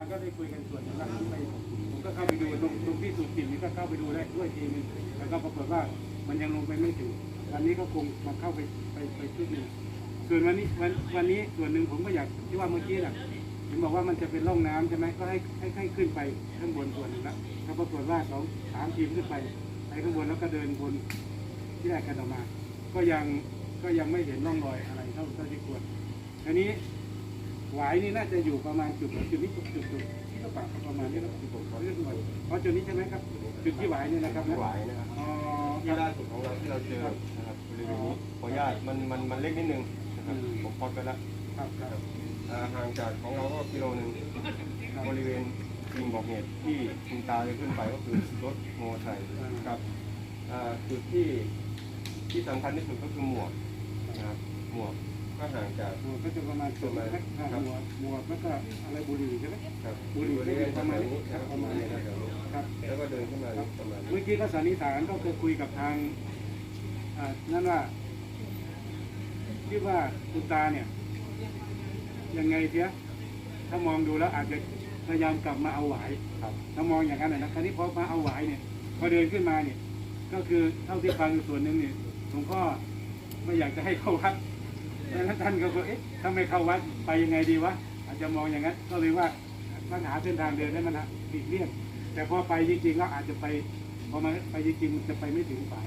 ก็ได้คุยกันส่วนหนึงแล้วไปผมก็เข้าไปดูตรงตรงที่สูบกลิ่นนี่ก็เข้าไปดูได้ด้วยทีนึงแล้วก็ปรากฏว่ามันยังลงไปไม่ถึงวันนี้ก็คงมาเข้าไปไปไปชุดหนึ่งส่วนวันนี้วันวันนี้ส่วนหนึ่งผมก็อยากที่ว่าเมื่อกี้น่ะเห็นบอกว่ามันจะเป็นร่องน้ำใช่ไหมก็ให้ให้ให้ขึ้นไปข้างบนส่วนหนึ่งละแล้วปรากฏว่าสองสามทีมขึ้นไปไปข้างบนแล้วก็เดินบนที่แรกกันออกมา ก็ยังก็ยังไม่เห็นร่องรอยอะไรเท่าเท่าที่ควรทีนี้ หวายนี่น่าจะอยู่ประมาณจุดจุดนี้จุดจุดจุดที่เราปรับประมาณนี้แล้วจุดผมขอเลื่อนหน่อยเพราะจุดนี้ใช่ไหมครับจุดที่หวายนี่นะครับไม่นะไหวนะครับอ๋อที่ล่าสุดของเราที่เราเจอนะครับบริเวณนี้ขออนุญาตมันมันมันเล็กนิดนึงนะครับผมพอดไปแล้วครับครับห่างจากของเราก็กิโลหนึ่งบริเวณสิ่งบอกเหตุที่คุณตาจะขึ้นไปก็คือรถโมไซค์ครับจุดที่ที่สำคัญที่สุดก็คือหมวกนะครับหมวก ก็ห่างจาก หมวกก็จะประมาณจุดนะหมวกหมวกแล้วก็อะไรบุหรี่ใช่ไหมครับบุหรี่บริเวณประมาณนี้นะครับประมาณนี้แถวนี้ครับ แล้วก็เดินขึ้นมาประมาณนี้เมื่อกี้ก็สันนิษฐานก็เคยคุยกับทางอ่านั่นว่าคิดว่าคุณตาเนี่ย ยังไงเสียถ้ามองดูแล้วอาจจะพยายามกลับมาเอาหวายครับ ถ้ามองอย่างนั้นนะนะคราวนี้พอมาเอาหวายเนี่ย พอเดินขึ้นมาเนี่ย ก็คือเท่าที่ฟังอยู่ส่วนหนึ่งเนี่ยหลวงพ่อไม่อยากจะให้เข้าวัด แล้วท่านก็บอกเอ๊ะถ้าไม่เข้าวัดไปยังไงดีวะอาจจะมองอย่างนั้น ก็เลยว่ามันหาเส้นทางเดินได้มันหลีกเลี่ยงแต่พอไปจริงๆแล้วอาจจะไปพอมาไปจริงๆมันจะไปไม่ถึงฝ่าย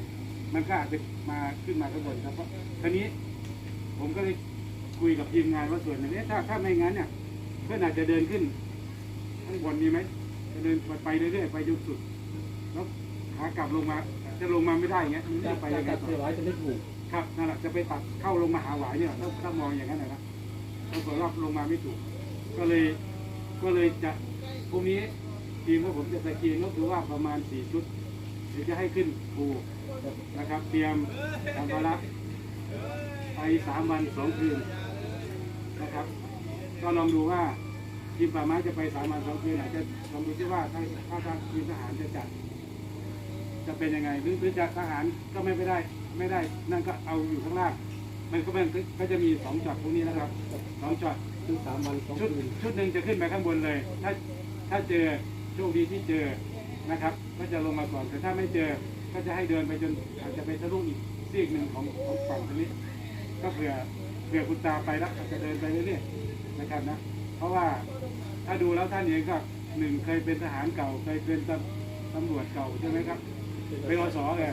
มันก็อาจจะมาขึ้นมาข้างบนครับเพราะทีนี้ ผมก็เลยคุยกับทีมงานว่าส่วนหนึ่งเอ๊ะถ้าถ้าไม่งั้นเนี่ยเพื่อนอาจจะเดินขึ้นข้างบนนี้ไหมจะเดินไปเรื่อยๆไปจนสุดแล้วขากลับลงมาจะลงมาไม่ได้เงี้ยมันจะไปยังไงต่อจะไม่ถูก ครับนั่นแหละจะไปตัดเข้าลงมาหาหวายเนี่ยถ้าถ้ามองอย่างนั้นนะครับปรากฏว่าลงมาไม่ถูก ก็เลยก็เลยจะพรุ่งนี้ทีมของผมจะสกรีนก็คือว่าประมาณสี่ชุดเดี๋ยวจะให้ขึ้นภูนะครับ เตรียมสัมภาระไปสามวันสองคืนนะครับ ก็ลองดูว่าทีมป่าไม้จะไปสามวันสองคืนอาจจะลองดูที่ว่าถ้าถ้าทางทีมทหารจะจัด จะเป็นยังไงหรือหรือจะทหารก็ไม่ไปได้ ไม่ได้นั่นก็เอาอยู่ข้างล่าง มันก็มันก็จะมีสองจอดพวกนี้นะครับสองจอดคือสามวันสองชุดคืนชุดหนึ่งจะขึ้นไปข้างบนเลย ถ้าถ้าเจอโชคดีที่เจอนะครับ ก็จะลงมาก่อนแต่ถ้าไม่เจอก็จะให้เดินไปจนอาจจะไปทะลุอีกซีกหนึ่งของของฝั่งตรงนี้ ก็เผื่อเผื่อคุณตาไปแล้วอาจจะเดินไปเรื่อยๆนะครับนะ เพราะว่าถ้าดูแล้วท่านเองก็หนึ่งเคยเป็นทหารเก่าเคยเป็นตำตำรวจเก่าใช่ไหมครับเป็นอสอไง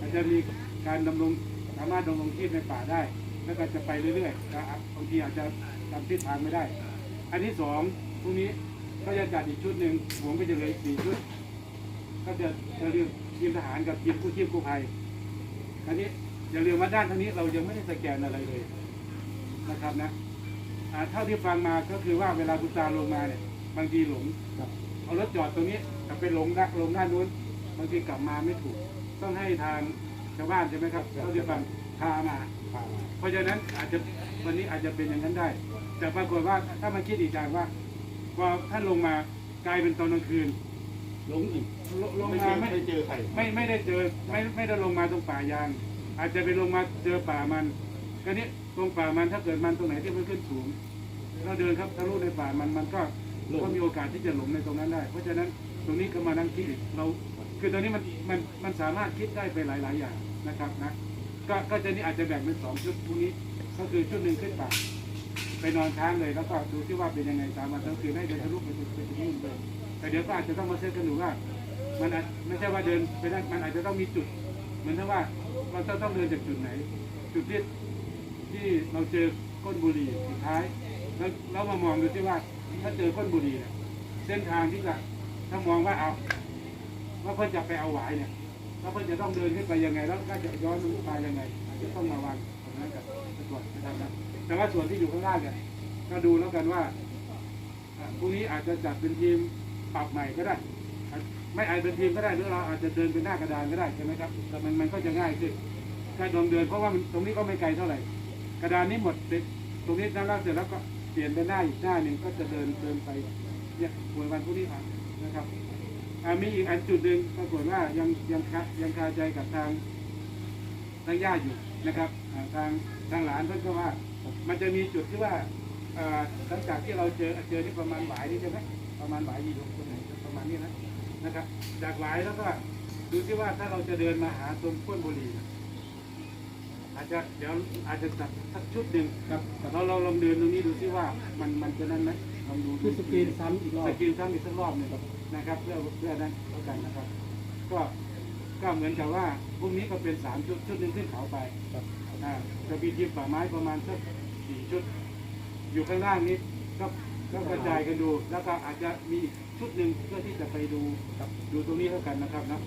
อาจจะมี การดำรงสามารถดำรงชีพในป่าได้ แล้วก็จะไปเรื่อยๆบางทีอาจจะจำทิศทางไม่ได้ อันที่สองพรุ่งนี้ก็จะจัดอีกชุดหนึ่งผมก็จะเหลืออีกสี่ชุด ก็จะจะเรียกทีมทหารกับทีมกู้ชีพกู้ภัยอันนี้อย่าลืมว่าด้านทางนี้เรายังไม่ได้สแกนอะไรเลยนะครับนะเท่าที่ฟังมาก็คือว่าเวลาคุณตาลงมาเนี่ยบางทีหลงเอารถจอดตรงนี้กลับไปหลงด้านลงด้านนู้นบางทีกลับมาไม่ถูก ต้องให้ทาง ชาวบ้านใช่ไหมครับเขาจะฟังพามา พามาเพราะฉะนั้นอาจจะวันนี้อาจจะเป็นอย่างนั้นได้ แต่ปรากฏว่าถ้ามันคิดอีกอย่างว่าพอท่านลงมากลายเป็นตอนกลางคืนหลงอีกลลงไม่มาเจอไม่ไม่ได้เจอใครไม่ไม่ได้เจอไม่ไม่ได้ลงมาตรงป่ายาง อาจจะไปลงมาเจอป่ามันก็นี้ตรงป่ามันถ้าเกิดมันตรงไหนที่มันขึ้นสูงเราเดินครับทะลุในป่ามันมันก็ก็มีโอกาสที่จะหลงในตรงนั้นได้ เพราะฉะนั้นตรงนี้ก็มานั่งคิดอีกเรา คือตอนนี้มันมันมันสามารถคิดได้ไปหลาย ๆ อย่างนะครับนะก็ก็จะนี่อาจจะแบ่งเป็นสองชุดพวกนี้ ก็คือชุดหนึ่งขึ้นป่าไปนอนค้างเลยแล้วก็ดูที่ว่าเป็นยังไงตามวันทั้งคืนให้เดินทะลุไปถึงไปถึงนู่นเลยแต่เดี๋ยวก็อาจจะต้องมาเช็คกันดูว่า มันไม่ใช่ว่าเดินไปได้มันอาจจะต้องมีจุด เหมือนถ้าว่าเราจะต้องเดินจากจุดไหน จุดที่ที่เราเจอก้นบุหรี่สุดท้าย แล้วเรามามองดูที่ว่าถ้าเจอก้นบุหรี่เนี่ยเส้นทางที่จะถ้ามองว่าเอา ว่าเพื่อนจะไปเอาหวายเนี่ยแล้วเพื่อนจะต้องเดินขึ้นไปยังไง แล้วก็จะย้อนลงไปยังไงจะต้องมาวางตรงนั้นกับตำรวจนะครับนะแต่ว่าส่วนที่อยู่ข้างล่างเนี่ยก็ดูแล้วกันว่าพรุ่งนี้อาจจะจัดเป็นทีมปรับใหม่ก็ได้ ไม่อาจเป็นทีมก็ได้หรือเราอาจจะเดินเป็นหน้ากระดานก็ได้ใช่ไหมครับแต่มันมันก็จะง่ายขึ้นการลองเดินเพราะว่าตรงนี้ก็ไม่ไกลเท่าไหร่ กระดานนี้หมดเสร็จตรงนี้ด้านล่างเสร็จแล้วก็เปลี่ยนเป็นหน้าอีกหน้าหนึ่งก็จะเดินเดินไปเนี่ยวันวันพรุ่งนี้ผ่านนะครับ มีอีกอันจุดหนึ่งปรากฏว่ายังยังคายังคาใจกับทางทางญาติอยู่นะครับอ่าทางทางหลานเพิ่นก็ว่า มันจะมีจุดที่ว่าอ่าหลังจากที่เราเจอเจอที่ประมาณบ่ายนี่ใช่ไหมประมาณหวายอยู่ตรงไหนประมาณนี้นะนะครับ จากหวายแล้วก็ดูที่ว่าถ้าเราจะเดินมาหาตรงพ้นบุหรี่นะอาจจะเดี๋ยวอาจจะจัดสักชุดหนึ่งครับครับเราเราลองเดินตรงนี้ดูซิว่ามันมันจะนั่นไหมลองดูคือสกรีนซ้ำอีกรอบสกรีนซ้ำอีกสักรอบหนึ่ง นะครับ เพื่อเพื่อนั้นแล้วกันนะครับ ก็ก็เหมือนกับว่าพรุ่งนี้ก็เป็นสามชุดชุดหนึ่งขึ้นเขาไปครับอ่าจะมีทีมป่าไม้ประมาณสักสี่ชุด อยู่ข้างล่างนี้ก็ก็กระจายกันดู แล้วก็อาจจะมีอีกชุดหนึ่งเพื่อที่จะไปดูครับดูตรงนี้แล้วกันนะครับนะ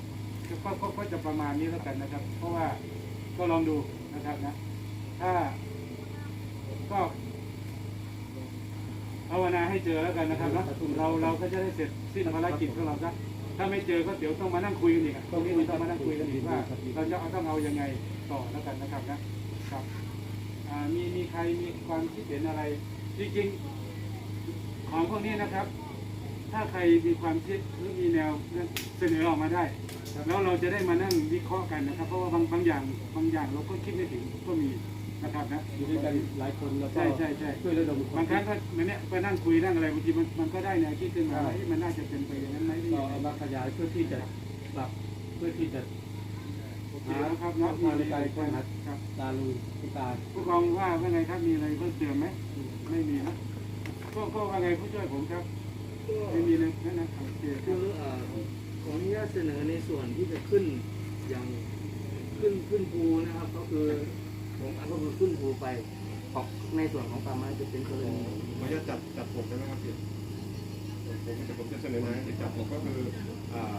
ก็ก็ก็จะประมาณนี้แล้วกันนะครับ เพราะว่าก็ลองดูนะครับนะ ถ้าก็ ภาวนาให้เจอแล้วกันนะครับนะเราเราก็จะได้เสร็จสิ้นภารกิจของเราซะถ้าไม่เจอก็เดี๋ยวต้องมานั่งคุยกันอีกตรงนี้มันต้องมานั่งคุยกันอีกว่าเราจะเอาต้องเอายังไงต่อแล้วกันนะครับนะครับมีมีใครมีความคิดเห็นอะไร จริงๆของพวกนี้นะครับ ถ้าใครมีความคิดหรือมีแนวเสนอออกมาได้แล้วเราจะได้มานั่งวิเคราะห์กันนะครับ เพราะว่าบางบางอย่างบางอย่างเราก็คิดไม่ถึงก็มี นะครับนะอยู่ด้วยกันหลายคนแล้วก็ใช่ใช่ใช่ช่วยระดมวบางครั้งก็เหมือนเนี้ยไปนั่งคุยนั่งอะไรบางทีมันมันก็ได้แนวคิดขึ้นมาใช่ว่าเอ๊ะมันน่าจะเป็นไปอย่างนั้นไหมหรือก็ยังไงเอามาขยายเพื่อที่จะปรับเพื่อที่จะโอเคนะครับเนาะมาในการค้นหาครับตาลุงคุณตาผู้กองว่าว่าไงครับมีอะไรเพิ่มเติมไหมไม่มีนะก็ก็ว่าไงผู้ช่วยผมครับไม่มีเลยนั่นนะโอเคคคืรับอเอ่อขออนุญาตเสนอในส่วนที่จะขึ้นอย่างขึ้นขึ้นภูนะครับ ก็คือ ผมอันก็คือขึ้นภูไปของในส่วนของป่าไม้จะเป็นกรณีขออนุญาตจัดจัดผมได้ไหมครับพี่ผมจะผมจะเสนอมาให้จัดผมก็คืออ่า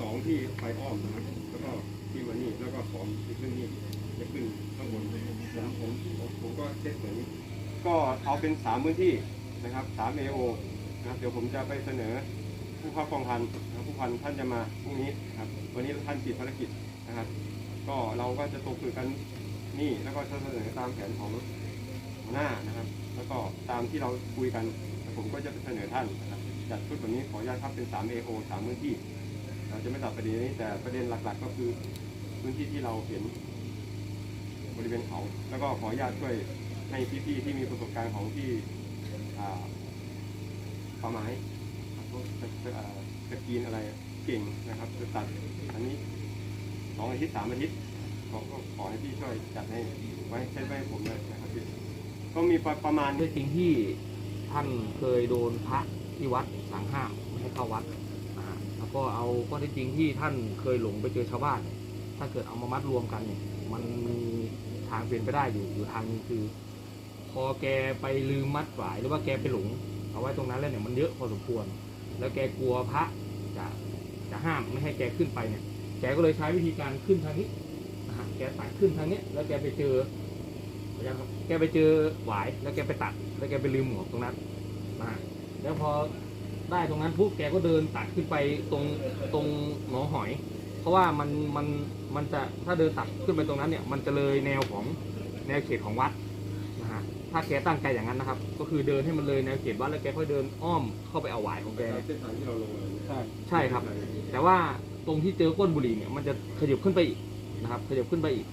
สองที่ไปอ้อมนะครับแล้วก็ที่วันนี้แล้วก็สองที่ขึ้นนี่จะขึ้นข้างบนผมผมผมผมก็เช็คเหมือนนี้ก็เอาเป็นสามพื้นที่นะครับสามเอโอนะครับเดี๋ยวผมจะไปเสนอผู้เข้ากองพันนะครับผู้พันท่านจะมาพรุ่งนี้ครับวันนี้ท่านติดภารกิจนะครับ ก็เราก็จะตกคือกันนี่แล้วก็จะเสนอตามแผนของหัวหน้านะครับ แล้วก็ตามที่เราคุยกันผมก็จะเสนอท่านนะครับจัดชุดแบบนี้ขออนุญาตครับเป็น 3 AO 3พื้นที่ เราจะไม่ตัดประเด็นนี้แต่ประเด็นหลักๆ ก็คือพื้นที่ที่เราเห็นบริเวณเขา แล้วก็ขออนุญาตช่วยให้พี่ๆที่มีประสบการณ์ของที่ป่าไม้พวกสกอ่าสกรีนอะไรเก่งนะครับจะตัดอันนี้ สองอาทิตย์สามอาทิตย์ขอก็ขอให้พี่ช่วยจัดให้ไว้ใช้ไว้ให้ผมเลยนะครับพี่ก็มีประมาณด้วยจริงที่ท่านเคยโดนพระที่วัดสั่งห้ามไม่ให้เข้าวัดแล้วก็เอาข้อเท็จจริงที่ท่านเคยหลงไปเจอชาวบ้านถ้าเกิดเอามามัดรวมกันเนี่ยมันมีทางเป็นไปได้อยู่อยู่ทางนึงคือ พอแกไปลืมมัดหวายหรือว่าแกไปหลงเอาไว้ตรงนั้นแล้วเนี่ยมันเยอะพอสมควร แล้วแกกลัวพระจะจะห้ามไม่ให้แกขึ้นไปเนี่ย แกก็เลยใช้วิธีการขึ้นทางนี้นะฮะแกตัดขึ้นทางนี้แล้วแกไปเจอแกไปเจอหวายแล้วแกไปตัด แล้วแกไปลืมหมวกตรงนั้นนะฮะแล้วพอได้ตรงนั้นปุ๊บแกก็เดินตัดขึ้นไปตรงตรงหนองหอย เพราะว่ามันมันมันจะถ้าเดินตัดขึ้นไปตรงนั้นเนี่ย มันจะเลยแนวของแนวเขตของวัดนะฮะถ้าแกตั้งใจอย่างนั้นนะครับ ก็คือเดินให้มันเลยแนวเขตวัดแล้วแกค่อยเดินอ้อมเข้าไปเอาหวายของแกเนี่ยเส้นทางที่เราลงมาเนี่ยใช่ใช่ครับ แต่ว่า ตรงที่เจอก้นบุหรี่เนี่ยมันจะขยับขึ้นไปอีกนะครับขยับขึ้นไปอีก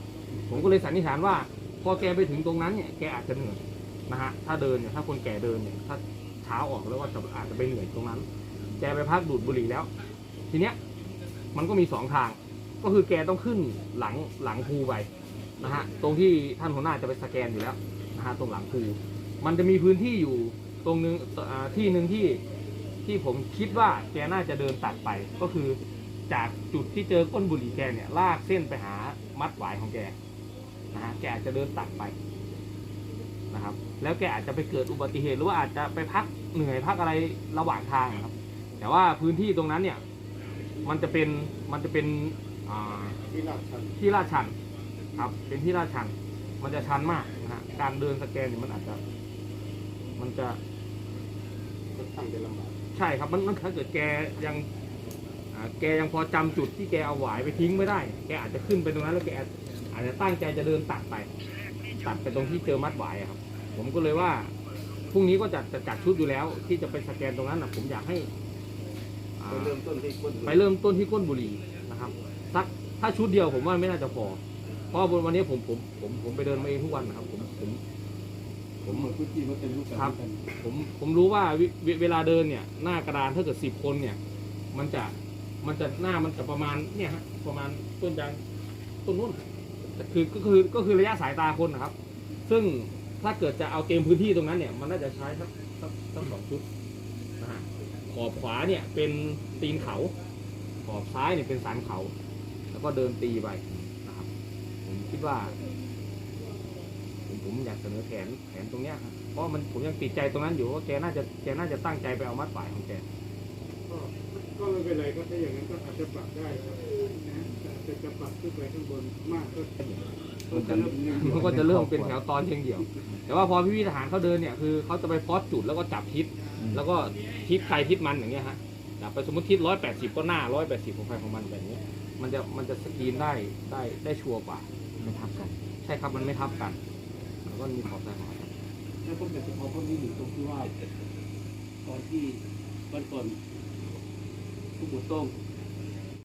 ผมก็เลยสันนิษฐานว่า พอแกไปถึงตรงนั้นเนี่ยแกอาจจะเหนื่อยนะฮะถ้าเดินเนี่ยถ้าคนแก่เดินเนี่ยถ้าเช้าออกแล้วก็จะอาจจะไปเหนื่อยตรงนั้น แกไปพักดูดบุหรี่แล้ว ทีเนี้ยมันก็มีสองทาง ก็คือแกต้องขึ้นหลังหลังภูไปนะฮะตรงที่ท่านหัวหน้าจะไปสแกนอยู่แล้วนะฮะตรงหลังภูมันจะมีพื้นที่อยู่ตรงนึงที่หนึ่งที่ที่ผมคิดว่าแกน่าจะเดินตัดไปก็คือ จากจุดที่เจอก้นบุหรี่แกเนี่ย ลากเส้นไปหามัดหวายของแกนะฮะแกอาจจะเดินตัดไปนะครับ แล้วแกอาจจะไปเกิดอุบัติเหตุหรือว่าอาจจะไปพักเหนื่อยพักอะไรระหว่างทางนะครับ แต่ว่าพื้นที่ตรงนั้นเนี่ย มันจะเป็นมันจะเป็นอ่าที่ลาดชันที่ลาดชันครับ เป็นที่ลาดชัน มันจะชันมากนะฮะการเดินสแกนเนี่ยมันอาจจะ มันจะก็ตั้งเป็นลำบากใช่ครับมันมันถ้าเกิดแกยังอ่า แกยังพอจำจุดที่แกเอาหวายไปทิ้งไม่ได้ แกอาจจะขึ้นไปตรงนั้นแล้วแกอาจอาจจะตั้งใจจะเดินตัดไป ตัดไปตรงที่เจอมัดหวายอะครับ ผมก็เลยว่าพรุ่งนี้ก็จะจะจัดชุดอยู่แล้ว ที่จะไปสแกนตรงนั้นนะผมอยากให้อ่าไปเริ่มต้นที่ก้นไปเริ่มต้นที่ก้นบุหรี่นะครับสักถ้าชุดเดียวผมว่าไม่น่าจะพอเพราะว่าวันนี้ผมผมผมผมไปเดินมาเองทุกวันนะครับ ผมผมผผมหมดพื้นที่มันเป็นรูปแบบครับกันผมผมรู้ว่าเวเวเวลาเดินเนี่ย หน้ากระดานถ้าเกิดสิบคนเนี่ย มันจะ มันจะหน้ามันจะประมาณเนี่ยฮะประมาณต้นยางต้นนู้นคือก็คือก็คือระยะสายตาคนนะครับ ซึ่งถ้าเกิดจะเอาเกมพื้นที่ตรงนั้นเนี่ย มันน่าจะใช้สักสักสักสองชุดนะฮะขอบขวาเนี่ยเป็นตีนเขา ขอบซ้ายเนี่ยเป็นสันเขา แล้วก็เดินตีไปนะครับ ผมคิดว่า ผมผมอยากเสนอแผนแผนตรงเนี้ยครับเพราะมันผมยังติดใจตรงนั้นอยู่ว่าแกน่าจะแกน่าจะตั้งใจไปเอามัดฝ่ายของแก ก็ก็ไม่เป็นไรครับถ้าอย่างนั้นก็อาจจะปรับได้ครับนะแต่จะปรับขึ้นไปข้างบนมากก็ก็จะเริ่มเงินมันก็จะเริ่มเป็นแถวตอนเชียงเดี่ยว แต่ว่าพอพี่วิทหารเขาเดินเนี่ยคือเขาจะไปพอสจุดแล้วก็จับทิศแล้วก็ทิศใครทิศมันอย่างเงี้ยฮะจับไปสมมติทิศร้อยแปดสิบก็หน้าร้อยแปดสิบของใครของมันแบบนี้ มันจะมันจะสกรีนได้ได้ได้ชัวร์กว่าไม่ทับกัน ใช่ครับมันไม่ทับกัน แล้วก็มีขอบซ้ายขอบขวาแล้วผมอยากจะขอเพิ่มนิดหนึ่งตรงที่ว่าตอนที่วันก่อน ผู้บุตรโต้ง